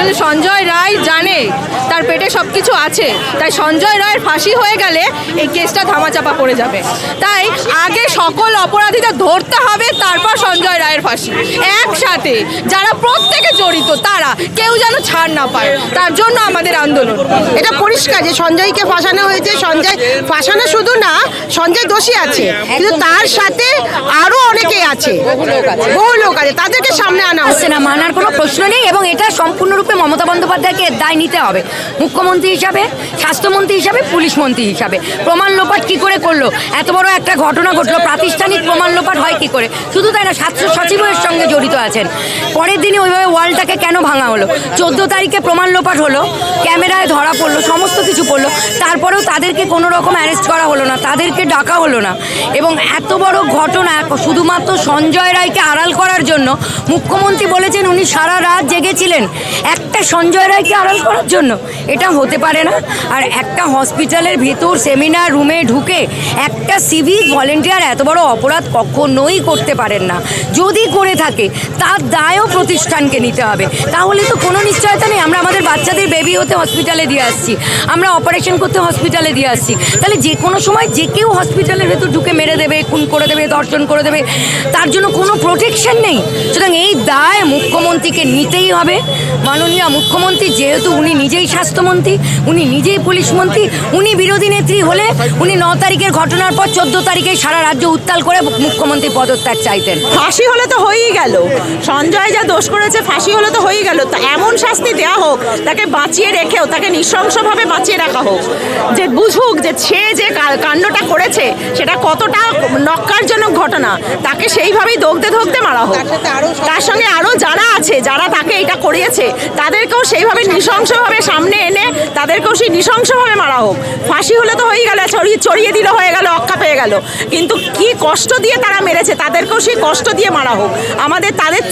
আসলে সঞ্জয় রায় জানে তার পেটে সব কিছু আছে। তাই সঞ্জয় রায়ের ফাঁসি হয়ে গেলে এই কেসটা ধামাচাপা পড়ে যাবে। তাই আগে সকল অপরাধীদের ধরতে হবে তারপর সঞ্জয় রায়ের ফাঁসি। একসাথে যারা প্রত্যেকে জড়িত তারা কেউ যেন ছাড় না পায়। তার জন্য আমাদের আন্দোলন। এটা পরিষ্কার যে সঞ্জয়কে ফাঁসানো হয়েছে সঞ্জয় ফাঁসানো শুধু না সঞ্জয় দোষী আছে। কিন্তু তার সাথে আরও অনেকে আছে। বহু লোক আছে। তাদেরকে সামনে আনা আসছে না মানার কোনো প্রশ্ন নেই এবং এটা সম্পূর্ণরূপে মমতা বন্দ্যোপাধ্যায়কে দায় নিতে হবে। মুখ্যমন্ত্রী হিসাবে, স্বাস্থ্যমন্ত্রী হিসাবে, পুলিশ মন্ত্রী হিসাবে। প্রমাণ লোপাট কি করে করল? এত বড় একটা ঘটনা ঘটলো, প্রাতিষ্ঠানিক প্রমাণ লোপাট হয় কি করে? শুধু তাই না, স্বাস্থ্য সচিবের সঙ্গে জড়িত আছেন। পরের দিনে ওইভাবে ওয়ালটাকে কেন ভাঙা হলো? চোদ্দ তারিখে প্রমাণ লোপাট হলো, ক্যামেরায় ধরা পড়ল, সমস্ত কিছু পড়ল, তারপরেও তাদেরকে কোনো রকম অ্যারেস্ট করা হলো না, তাদেরকে ডাকা হলো না। এবং এত বড় ঘটনা, শুধুমাত্র সঞ্জয় রায়কে আড়াল করার জন্য মুখ্যমন্ত্রী বলেছেন, উনি সারা রাত জেগেছিলেন। একটা সঞ্জয় রায়কে আড়াল করার জন্য। এটা হতে পারে না। আর একটা হসপিটালের ভেতর সেমিনার রুমে ঢুকে একটা সিভিক ভলেন্টিয়ার এত বড় অপরাধ কখনোই করতে পারেন না। যদি করে থাকে, তার দায়ও প্রতিষ্ঠানকে নিতে হবে। তাহলে তো কোনো নিশ্চয়তা নেই। আমরা আমাদের বাচ্চাদের বেবি হতে হসপিটালে দিয়ে আসছি। আমরা অপারেশন করতে হসপিটালে দিয়ে আসছি। তাহলে যে কোনো সময় যে কেউ হসপিটালের ভেতর ঢুকে মেরে দেবে, খুন করে দেবে দর্শন করে দেবে, তার জন্য কোনো প্রোটেকশন নেই। সুতরাং এই দায় মুখ্যমন্ত্রীকে নিতেই হবে। মাননীয় মুখ্যমন্ত্রী যেহেতু উনি নিজেই স্বাস্থ্যমন্ত্রী উনি নিজেই পুলিশ মন্ত্রী উনি বিরোধী নেত্রী হলে উনি ন তারিখের ঘটনার পর চোদ্দ তারিখে সারা রাজ্য উত্তাল করে মুখ্যমন্ত্রী পদত্যাগ চাইতেন। ফাঁসি হলে তো হয়েই গেল। সঞ্জয় যা দোষ করেছে ফাঁসি হলে তো হয়েই গেল। তা এমন শাস্তি দেওয়া হোক তাকে বাঁচিয়ে রেখেও তাকে নৃশংসভাবে বাঁচিয়ে রাখা হোক যে বুঝুক যে সে যে কাণ্ডটা করেছে সেটা কতটা নক্কারজনক ঘটনা তাকে সেইভাবেই দগদে ধগদে মারা হোক। তার সঙ্গে আরও যারা আছে যারা তাকে এটা করিয়েছে তাদেরকেও সেইভাবে নৃশংসভাবে সামনে এনে তাদেরকেও সেই নৃশংসভাবে মারা হোক। ফাঁসি হলে তো হয়েই গেল ছড়িয়ে চড়িয়ে দিলে হয়ে গেল অক্কা পেয়ে গেল। কিন্তু কি কষ্ট দিয়ে তারা মেরেছে তাদেরকেও সেই কষ্ট দিয়ে মারা হোক। আমাদের তাদের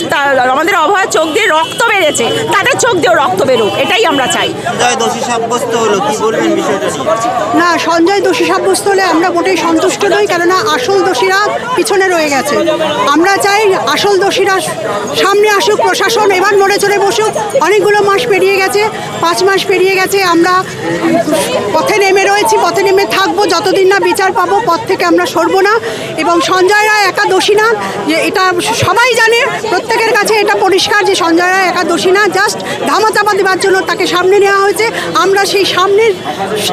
আমাদের অভয়ের চোখ দিয়ে রক্ত বেড়েছে তাদের চোখ দিয়েও রক্ত বেরোক এটাই আমরা চাই। সঞ্জয় দোষী সাব্যস্ত হলো কি বলবেন বিষয়টা নিয়ে? না সঞ্জয় দোষী সাব্যস্ত হলে আমরা মোটেই সন্তুষ্ট নই কেননা আসল দোষীরা পিছনে রয়ে গেছে। আমরা চাই আসল দোষীরা সামনে আসুক প্রশাসন এবার মরে চলে বসুক অনেকগুলো মাস পেরিয়ে গেছে, পাঁচ মাস পেরিয়ে গেছে, আমরা পথে নেমে রয়েছি, পথে নেমে থাকব, যতদিন না বিচার পাবো, পথ থেকে আমরা সরবো না। এবং সঞ্জয় রায় একা দোষী না, যে এটা সবাই জানে, প্রত্যেকের কাছে এটা পরিষ্কার যে সঞ্জয় রায় একা দোষী না, জাস্ট ধামাচাপা দেওয়ার জন্য তাকে সামনে নেওয়া হয়েছে। আমরা সেই সামনের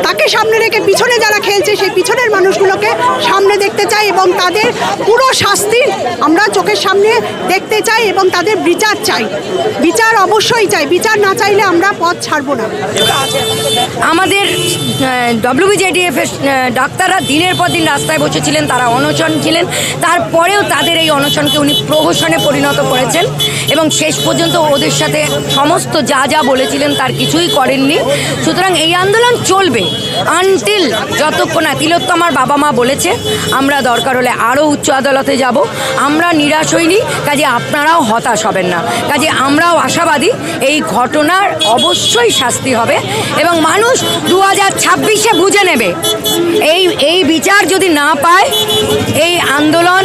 তাকে সামনে রেখে পিছনে যারা খেলছে, সেই পিছনের মানুষগুলোকে সামনে দেখতে চাই এবং তাদের পুরো শাস্তি আমরা চোখের সামনে দেখতে চাই এবং তাদের বিচার চাই। বিচার অবশ্যই চাই। বিচার না চাইলে আমরা পথ ছাড়বো না। আমাদের ডব্লিউবিজেডিএফ এর ডাক্তাররা দিনের পর দিন রাস্তায় বসেছিলেন, তারা অনশন ছিলেন তারপরেও তাদের এই অনশনকে উনি প্রহসনে পরিণত করেছেন এবং শেষ পর্যন্ত ওদের সাথে সমস্ত যা যা বলেছিলেন তার কিছুই করেননি। সুতরাং এই আন্দোলন চলবে আনটিল যতক্ষণ না তিলোত্তমার বাবা মা বলেছে, আমরা দরকার হলে আরও উচ্চ আদালতে যাব। আমরা নিরাশ হইনি, কাজে আপনারাও হতাশ হবেন না। কাজে আমরাও আশাবাদী এই ঘটনার অবশ্যই শাস্তি হবে এবং মানুষ দু হাজার ছাব্বিশে বুঝে নেবে। এই এই বিচার যদি না পায় এই আন্দোলন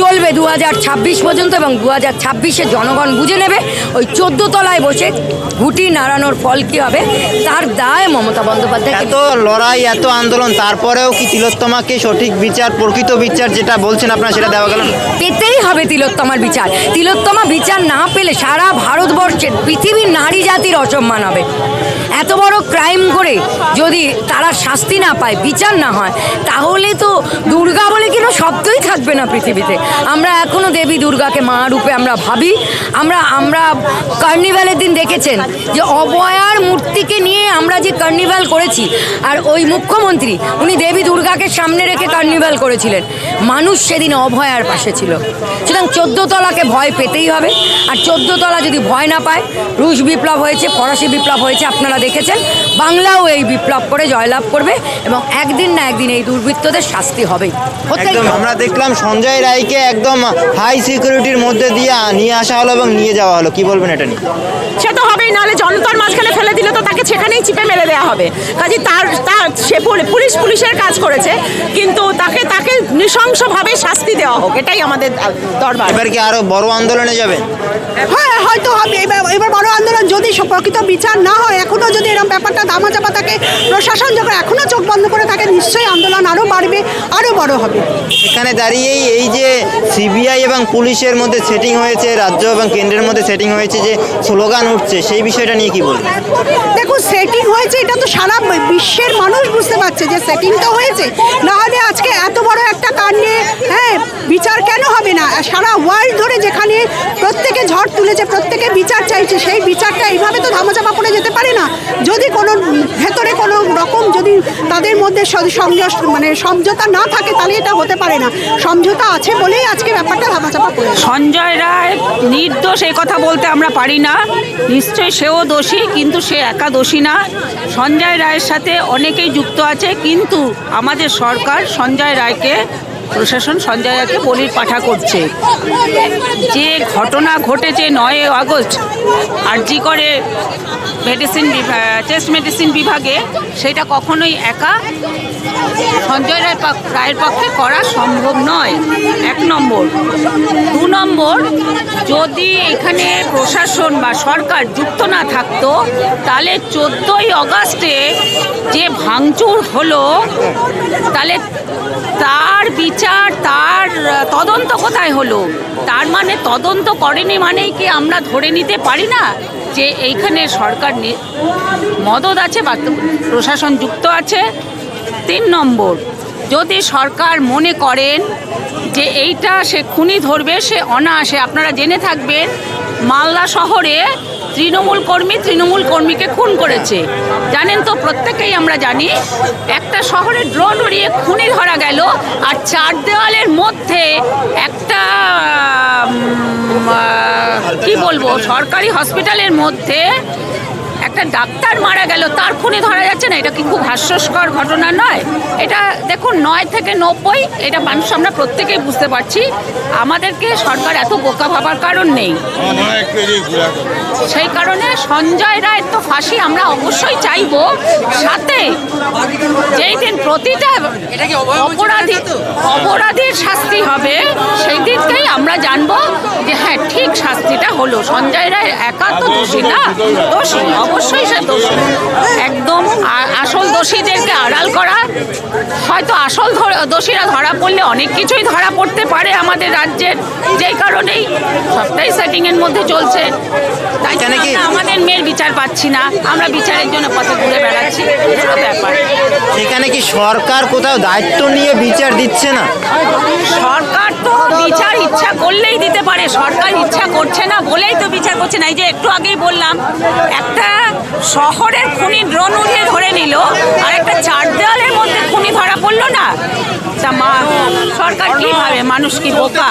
চলবে দু হাজার ছাব্বিশ পর্যন্ত এবং দু হাজার ছাব্বিশে জনগণ বুঝে নেবে ওই চোদ্দ তলায় বসে ঘুটি নাড়ানোর ফল কী হবে তার দায় মমতা বন্দ্যোপাধ্যায়। এত লড়াই এত আন্দোলন তারপরেও কি তিলোত্তমাকে সঠিক বিচার প্রকৃত বিচার যেটা বলছেন আপনারা সেটা দেওয়া গেল না? পেতেই হবে তিলোত্তমার বিচার। তিলোত্তমা বিচার না পেলে সারা ভারতবর্ষের পৃথিবীর নারী জাতির অসম্মান হবে। এত বড় ক্রাইম করে যদি তারা শাস্তি না পায়, বিচার না হয়, তাহলে তো দুর্গা বলে কোনো শব্দই থাকবে না পৃথিবীতে? আমরা এখনও দেবী দুর্গাকে মা রূপে আমরা ভাবি। আমরা আমরা কার্নিভ্যালের দিন দেখেছেন যে অবয়ার মূর্তিকে নিয়ে আমরা যে কার্নিভ্যাল করেছি, আর ওই মুখ্যমন্ত্রী, উনি দেবী দুর্গাকে সামনে রেখে কার্নিভ্যাল করেছিলেন। মানুষ সেদিন অভয়ার পাশে ছিল। সুতরাং চোদ্দ তলাকে ভয় পেতেই হবে। আর চোদ্দ তলা যদি ভয় না পায়, রুশ বিপ্লব হয়েছে, ফরাসি বিপ্লব হয়েছে, আপনারা দেখেছেন বাংলাও এই বিপ্লব করে জয়লাভ করবে এবং একদিন না একদিন এই দুর্বৃত্তদের শাস্তি একদম হবে। আমরা দেখলাম সঞ্জয় রায়কে একদম হাই সিকিউরিটির মধ্যে দিয়ে নিয়ে আসা হলো এবং নিয়ে যাওয়া হলো। কি বলবেন এটা নিয়ে? সে তো হবেই নাহলে জনতার মাঝখানে ফেলে দিলে তো তাকে সেখানেই সেখানেই চিপে মেরে দেওয়া হবে। কাজে তার তার সে পুলিশ পুলিশের কাজ করেছে কিন্তু তাকে তাকে নৃশংসভাবে শাস্তি দেওয়া হোক এটাই আমাদের দরবার। এবার কি আরও বড় আন্দোলনে যাবে? হ্যাঁ হয়তো হবে। এবার এবার বড় আন্দোলন যদি প্রকৃত বিচার না হয় এখনও যদি এরকম ব্যাপারটা ধামাচাপা থাকে প্রশাসন যখন এখনও চোখ বন্ধ করে থাকে নিশ্চয়ই আন্দোলন আরও বাড়বে আরও বড় হবে। এখানে দাঁড়িয়েই এই যে সিবিআই এবং পুলিশের মধ্যে সেটিং হয়েছে রাজ্য এবং কেন্দ্রের মধ্যে সেটিং হয়েছে যে স্লোগান উঠছে সেই বিষয়টা নিয়ে কি বলবেন? দেখুন সেটিং হয়েছে এটা তো সারা বিশ্বের মানুষ বুঝতে পারছে যে সেটিং তো হয়েছে। নাহলে আজকে এত বড় একটা কাণ্ডে হ্যাঁ বিচার কেন হবে না সারা ওয়ার্ল্ড ধরে যেখানে প্রত্যেকে ঝড় তুলেছে, প্রত্যেকে বিচার চাইছে, সেই বিচারটা এইভাবে তো ধামাচাপা পড়ে যেতে পারে না। যদি কোনো ভেতরে কোনো রকম যদি তাদের মধ্যে স- সংযস মানে সমঝোতা না থাকে, তাহলে এটা হতে পারে না। সমঝোতা আছে বলেই আজকে ব্যাপারটা ধামাচাপা পড়ে সঞ্জয় রায় নির্দোষ এই কথা বলতে আমরা পারি না। নিশ্চয়ই সেও দোষী, কিন্তু সে একা দোষী না। সঞ্জয় রায়ের সাথে অনেকেই যুক্ত আছে, কিন্তু আমাদের সরকার সঞ্জয় রায়কে প্রশাসন সঞ্জয় রায়কে বলির পাঠা করছে। যে ঘটনা ঘটেছে নয় আগস্ট, আরজি করে মেডিসিন টেস্ট মেডিসিন বিভাগে, সেটা কখনোই একা সঞ্জয় রায় রায়ের পক্ষে করা সম্ভব নয়। এক নম্বর। দু নম্বর, যদি এখানে প্রশাসন বা সরকার যুক্ত না থাকতো, তাহলে চোদ্দোই অগাস্টে যে ভাঙচুর হলো, তাহলে তার বিচার তার তদন্ত কোথায় হলো? তার মানে তদন্ত করেনি মানেই কি আমরা ধরে নিতে পারি না যে এইখানে সরকার মদত আছে বা প্রশাসন যুক্ত আছে? তিন নম্বর, যদি সরকার মনে করেন যে এইটা সে খুনি ধরবে, সে অনায়াসে, আপনারা জেনে থাকবেন, মালদা শহরে তৃণমূল কর্মী তৃণমূল কর্মীকে খুন করেছে। জানেন তো, প্রত্যেকেই আমরা জানি, একটা শহরে ড্রোন উড়িয়ে খুনি ধরা গেল আর চার দেওয়ালের মধ্যে একটা কি বলব, সরকারি হসপিটালের মধ্যে একটা ডাক্তার মারা গেল তার খুনি ধরা যাচ্ছে না এটা কি খুব হাস্যস্কর ঘটনা নয়? এটা দেখুন নয় থেকে নব্বই এটা মানুষ আমরা প্রত্যেকেই বুঝতে পারছি। আমাদেরকে সরকার এত বোকা ভাবার কারণ নেই। সেই কারণে সঞ্জয় রায়ের তো ফাঁসি আমরা অবশ্যই চাইব। সাথে যেই দিন প্রতিটা অপরাধী অপরাধীর শাস্তি হবে সেই দিনকেই আমরা জানব যে হ্যাঁ শাস্তিটা হলো। সঞ্জয় রায় একা তো দোষী না দোষী অবশ্যই সে দোষী। একদম আসল দোষীদেরকে আড়াল করা হয়তো আসল দোষীরা ধরা পড়লে অনেক কিছুই ধরা পড়তে পারে আমাদের রাজ্যের যেই কারণেই সবটাই সেটিংয়ের মধ্যে চলছে। তাই আমাদের মেয়ের বিচার পাচ্ছি না আমরা বিচারের জন্য পথে ঘুরে বেড়াচ্ছি ব্যাপার। সেখানে কি সরকার কোথাও দায়িত্ব নিয়ে বিচার দিচ্ছে না? সরকার তো বিচার ইচ্ছা করলেই পারে সরকার ইচ্ছা করছে না বলেই তো বিচার করছে না। এই যে একটু আগেই বললাম, একটা শহরের খুনি ড্রোন উড়িয়ে ধরে নিল, আর একটা চার দেওয়ালের মধ্যে খুনি ধরা পড়ল না। তা মা সরকার কীভাবে? মানুষ কি বোকা?